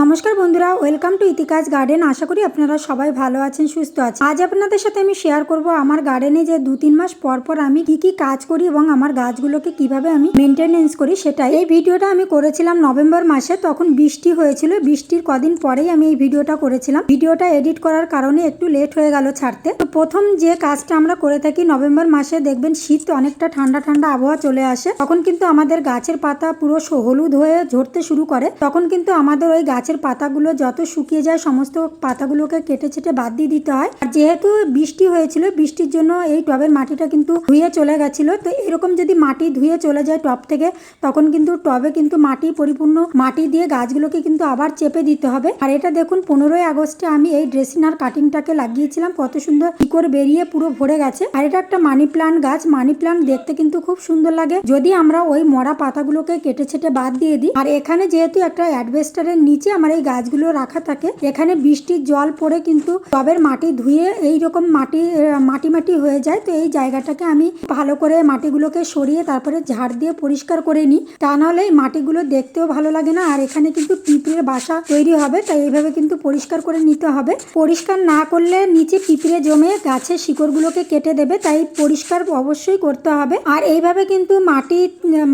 নমস্কার বন্ধুরা, welcome to ইতিকাজ গার্ডেন। আশা করি আপনারা সবাই ভালো আছেন, সুস্থ আছেন। আজ আপনাদের সাথে আমি শেয়ার করব আমার গার্ডেনে যে দু তিন মাস পর পর আমি কি কি কাজ করি এবং আমার গাছগুলোকে কীভাবে আমি মেনটেনেন্স করি সেটাই। এই ভিডিওটা আমি করেছিলাম নভেম্বর মাসে, তখন বৃষ্টি হয়েছিল। বৃষ্টির কদিন পরেই আমি এই ভিডিওটা করেছিলাম। ভিডিওটা এডিট করার কারণে একটু লেট হয়ে গেল ছাড়তে। তো প্রথম যে কাজটা আমরা করে থাকি, নভেম্বর মাসে দেখবেন শীত অনেকটা ঠান্ডা ঠান্ডা আবহাওয়া চলে আসে। তখন কিন্তু আমাদের গাছের পাতা পুরো হলুদ হয়ে ঝরতে শুরু করে। তখন কিন্তু আমাদের ওই গাছের পাতাগুলো যত শুকিয়ে যায়, সমস্ত পাতাগুলোকে কেটে ছেটে বাদ দিয়ে দিতে হয়। আর যেহেতু বৃষ্টি হয়েছিল, বৃষ্টির জন্য এই টবের মাটিটা কিন্তু ধুয়ে চলে গেছিল। তো এরকম যদি মাটি ধুয়ে চলে যায় টব থেকে, তখন কিন্তু টবে কিন্তু মাটি পরিপূর্ণ মাটি দিয়ে গাছগুলোকে কিন্তু আবার চেপে দিতে হবে। আর এটা দেখুন, পনেরোই আগস্টে আমি এই ড্রেসিনার কাটিংটাকে লাগিয়েছিলাম। কত সুন্দর শিকড় বেরিয়ে পুরো ভরে গেছে। আর এটা একটা মানি প্লান্ট গাছ। মানি প্লান্ট দেখতে কিন্তু খুব সুন্দর লাগে। যদি আমরা ওই মরা পাতাগুলোকে কেটে ছেটে বাদ দিয়ে দিই। আর এখানে যেহেতু একটা অ্যাডভেস্টারের নিচে আমার এই গাছগুলো রাখা থাকে, এখানে বৃষ্টির জল পড়ে কিন্তু টবের মাটি ধুয়ে এই রকম মাটি মাটি মাটি হয়ে যায়। তো এই জায়গাটাকে আমি ভালো করে মাটিগুলোকে সরিয়ে তারপরে ঝাড় দিয়ে পরিষ্কার করে নিই। তা নাহলে এই মাটিগুলো দেখতেও ভালো লাগে না, আর এখানে কিন্তু পিঁপড়ের বাসা তৈরি হবে, তাই এইভাবে কিন্তু পরিষ্কার করে নিতে হবে। পরিষ্কার না করলে নিচে পিঁপড়ে জমে গাছের শিকড়গুলোকে কেটে দেবে, তাই পরিষ্কার অবশ্যই করতে হবে। আর এইভাবে কিন্তু মাটি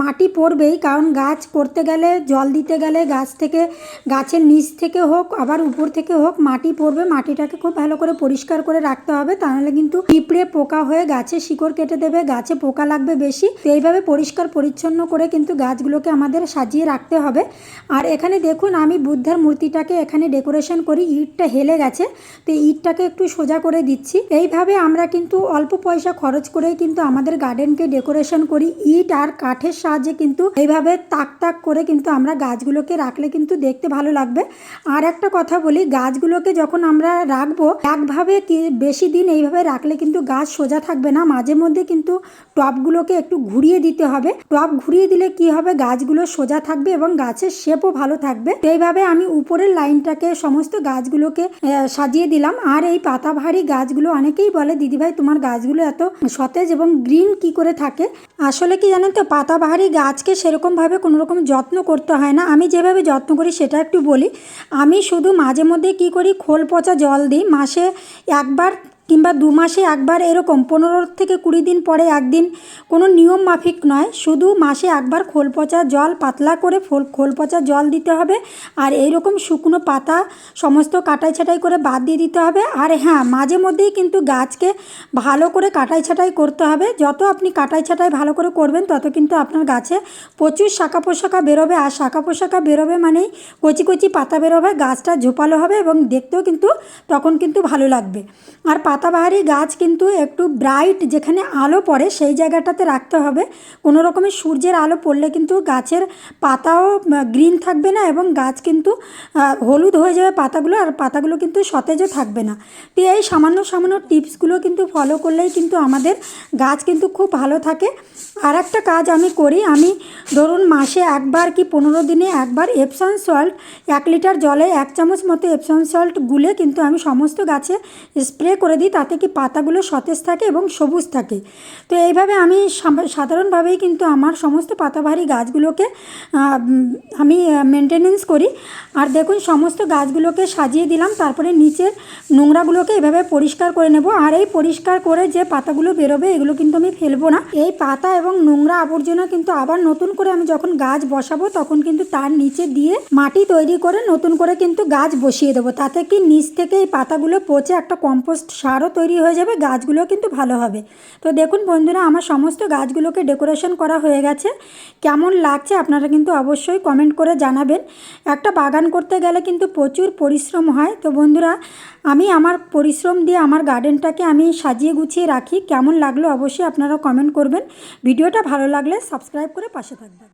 মাটি পড়বেই, কারণ গাছ করতে গেলে, জল দিতে গেলে গাছ থেকে গাছের নিচ থেকে হোক, আবার উপর থেকে হোক, মাটি পড়বে, মাটিটাকে খুব ভালো করে পরিষ্কার করে রাখতে হবে। তাহলে কিন্তু পিঁপড়ে পোকা হয়ে গাছের শিকড় কেটে দেবে, গাছে পোকা লাগবে বেশি। তো এইভাবে পরিষ্কার, পরিচ্ছন্ন করে কিন্তু গাছগুলোকে আমাদের সাজিয়ে রাখতে হবে। আর এখানে দেখুন, আমি বুদ্ধের মূর্তিটাকে এখানে ডেকোরেশন করি, ইটটা হেলে গেছে। তো ইটটাকে একটু সোজা করে দিচ্ছি। এইভাবে আমরা কিন্তু অল্প পয়সা খরচ করেই কিন্তু আমাদের গার্ডেনকে ডেকোরেশন করি। ইট আর কাঠের সাহায্যে কিন্তু এইভাবে তাক তাক করে কিন্তু আমরা গাছগুলোকে রাখলে কিন্তু দেখতে ভালো লাগবে আর একটা কথা বলি, গাছগুলোকে যখন আমরা রাখব, একভাবে বেশি দিন এইভাবে রাখলে কিন্তু গাছ সোজা থাকবে না। মাঝে মধ্যে কিন্তু টবগুলোকে একটু ঘুরিয়ে দিতে হবে। টব ঘুরিয়ে দিলে কি হবে? গাছগুলো সোজা থাকবে এবং গাছের শেপও ভালো থাকবে। এইভাবে আমি উপরের লাইনটাকে সমস্ত গাছগুলোকে সাজিয়ে দিলাম। আর এই পাতা পাতাভারী গাছগুলো অনেকেই বলে, দিদিভাই, তোমার গাছগুলো এত সতেজ এবং গ্রিন কি করে থাকে? আসলে কি জানেন তো পাতা পাতাবাহারি গাছকে সেরকমভাবে কোনো রকম যত্ন করতে হয় না। আমি যেভাবে যত্ন করি, সেটা একটু বলি আমি শুধু মাঝে মধ্যে কী করি খোল পচা জল দিই মাসে একবার কিংবা দু মাসে একবার এরকম, পনেরো থেকে কুড়ি দিন পরে একদিন কোনো নিয়ম মাফিক নয়, শুধু মাসে একবার খোল পচা জল, পাতলা করে ফোল, খোল পচা জল দিতে হবে আর এইরকম শুকনো পাতা সমস্ত কাটাই ছাটাই করে বাদ দিয়ে দিতে হবে। আর হ্যাঁ মাঝে মধ্যেই কিন্তু গাছকে ভালো করে কাটাই ছাটাই করতে হবে। যত আপনি কাটাই ছাটাই ভালো করে করবেন, তত কিন্তু আপনার গাছে প্রচুর শাখা পোশাখা বেরোবে। আর শাখা পোশাখা বেরোবে মানেই কচি কচি পাতা বেরোবে, গাছটা ঝোপালো হবে এবং দেখতেও কিন্তু তখন কিন্তু ভালো লাগবে। আর পাতাবাহারি গাছ কিন্তু একটু ব্রাইট, যেখানে আলো পড়ে সেই জায়গাটাতে রাখতে হবে। কোনো রকমের সূর্যের আলো পড়লে কিন্তু গাছের পাতাও গ্রিন থাকবে না এবং গাছ কিন্তু হলুদ হয়ে যাবে পাতাগুলো আর পাতাগুলো কিন্তু সতেজও থাকবে না। তো এই সামান্য সামান্য টিপসগুলো কিন্তু ফলো করলেই কিন্তু আমাদের গাছ কিন্তু খুব ভালো থাকে। আর একটা কাজ আমি করি, আমি ধরুন মাসে একবার কি পনেরো দিনে একবার এপসন সল্ট এক লিটার জলে এক চামচ মতো এপসন সল্ট গুলে কিন্তু আমি সমস্ত গাছে স্প্রে করে দিই। তাতে কি পাতাগুলো সতেজ থাকে এবং সবুজ থাকে। তো এইভাবে আমি সাধারণভাবেই কিন্তু আমার সমস্ত পাতাবাহারি গাছগুলোকে আমি মেনটেনেন্স করি। আর দেখুন, সমস্ত গাছগুলোকে সাজিয়ে দিলাম, তারপরে নিচের নোংরাগুলোকে এভাবে পরিষ্কার করে নেব। আর এই পরিষ্কার করে যে পাতাগুলো বেরোবে, এগুলো কিন্তু আমি ফেলব না। এই পাতা এবং নোংরা আবর্জনা কিন্তু আবার নতুন করে আমি যখন গাছ বসাবো, তখন কিন্তু তার নিচে দিয়ে মাটি তৈরি করে নতুন করে কিন্তু গাছ বসিয়ে দেবো। তাতে কি নিচ থেকে এই পাতাগুলো পচে একটা কম্পোস্ট সারও তৈরি হয়ে যাবে গাছগুলো কিন্তু ভালো হবে। তো দেখুন বন্ধুরা, আমার সমস্ত গাছগুলোকে ডেকোরেশন করা হয়ে গেছে। কেমন লাগছে আপনারা কিন্তু অবশ্যই কমেন্ট করে জানাবেন। একটা বাগান করতে গেলে কিন্তু প্রচুর পরিশ্রম হয়। তো বন্ধুরা, আমি আমার পরিশ্রম দিয়ে আমার গার্ডেনটাকে আমি সাজিয়ে গুছিয়ে রাখি। কেমন লাগল অবশ্যই আপনারা কমেন্ট করবেন। ভিডিওটা ভালো লাগলে সাবস্ক্রাইব করে পাশে থাকবেন।